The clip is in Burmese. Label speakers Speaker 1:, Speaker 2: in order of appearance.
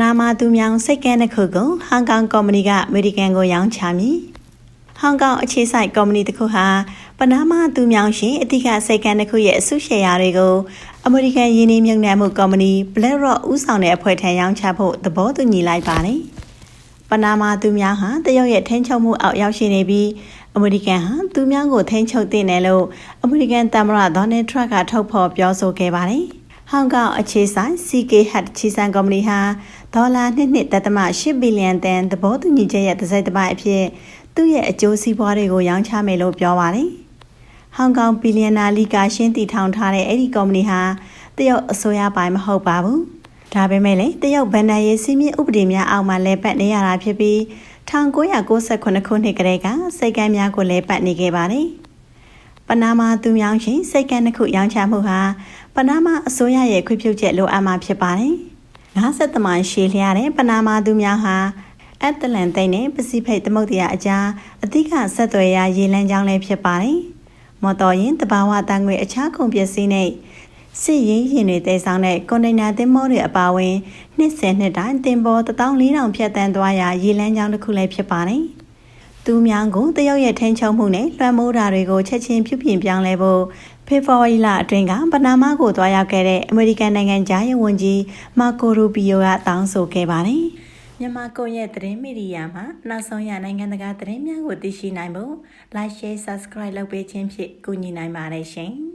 Speaker 1: နာမာသူမြောင်စိတ်ကန်းတစ်ခုကိုဟောင်ကောင်ကုမ္ပဏီကအမေရိကန်ကိုရောင်းချမည်ဟောင်ကောင်အခြေစိုက်ကုမ္ပဏီတစ်ခုဟာပနာမာသူမြောင်ရှင်အဓိကစိတ်ကန်းတစ်ခုရဲ့အစုရှယ်ယာတွေကိုအမေရိကန်ယင်းနှိမ့်မြုပ်နှံမှုကုမ္ပဏီ BlackRock ဦးဆောင်တဲ့အဖွဲ့ထံရောင်းချဖို့သဘောတူညီလိုက်ပါတယ်ပနာမာသူများဟာတရုတ်ရဲ့ထိန်းချုပ်မှုအောက်ရောက်ရှိနေပြီးအမေရိကန်ဟာသူများကိုထိန်းချုပ်တင်တယ်လို့အမေရိကန်သမ္မတဒေါ်နယ်ထရန့်ကထုတ်ဖော်ပြောဆိုခဲ့ပါတယ်။ ဟောင်ကောင်အခြေဆိုင် CK Hut ချီစံကုမ္ပဏီဟာဒေါ်လာ2.8ဘီလီယံတန်သဘောတူညီချက်ရဲ့တစ်စိတ်တစ်ပိုင်းအဖြစ်သူ့ရဲ့အကျိုးစီးပွားတွေကိုရောင်းချမယ်လို့ပြောပါတယ်။ဟောင်ကောင်ဘီလီယံနာလီကာရှင်းတည်ထောင်ထားတဲ့အဲ့ဒီကုမ္ပဏီဟာတရုတ်အစိုးရပိုင်းမဟုတ်ပါဘူး။ဒါပေမဲ့လည်းတရုတ်ဗန်ဒါရေးစီးမြင့်ဥပဒေများအောက်မှာလဲပတ်နေရတာဖြစ်ပြီး1998ခုနှစ်ကတည်းကစိတ်ကမ်းများကိုလည်းပတ်နေခဲ့ပါတယ်။ ပနာမာသူမြောင်းရှင်စိတ်ကမ်းတစ်ခုရောင်းချမှုဟာပနာမာအစိုးရရဲ့ခွင့်ပြုချက်လိုအပ်မှာဖြစ်ပါတယ်။50တမိုင်ရှည်လျားတဲ့ပနာမာသူများဟာအတ္တလန်တိတ်နဲ့ပစိဖိတ်သမုဒ္ဒရာအကြားအဓိကဆက်သွယ်ရာရေလမ်းကြောင်းလည်းဖြစ်ပါတယ်။မော်တော်ယာဉ်တဘာဝတန်ငွေအခြားကုန်ပစ္စည်းနဲ့စစ်ရေးရင်တွေတည်ဆောင်တဲ့ကွန်တိန်နာသင်္ဘောတွေအပါအဝင်နှစ်ဆယ်နှစ်တိုင်းသင်္ဘော14000ဖြတ်တန်းသွားရာရေလမ်းကြောင်းတစ်ခုလည်းဖြစ်ပါတယ်။ သူများကိုတရုတ်ရဲ့ထိန်းချုပ်မှုနဲ့လွှမ်းမိုးတာတွေကိုချက်ချင်းပြုပြင်ပြောင်းလဲဖို့ဖေဖော်ဝါရီလအတွင်းကပနာမကိုတွားရောက်ခဲ့တဲ့အမေရိကန်နိုင်ငံသားရေးဝန်ကြီးမာကိုရူပီယိုကတောင်းဆိုခဲ့ပါတယ်။မြန်မာကွန်ရက်သတင်းမီဒီယာမှာနောက်ဆုံးရနိုင်ငံတကာသတင်းများကိုသိရှိနိုင်ဖို့ Like Share Subscribe လုပ်ပေးခြင်းဖြင့်ကူညီနိုင်ပါတယ်ရှင်။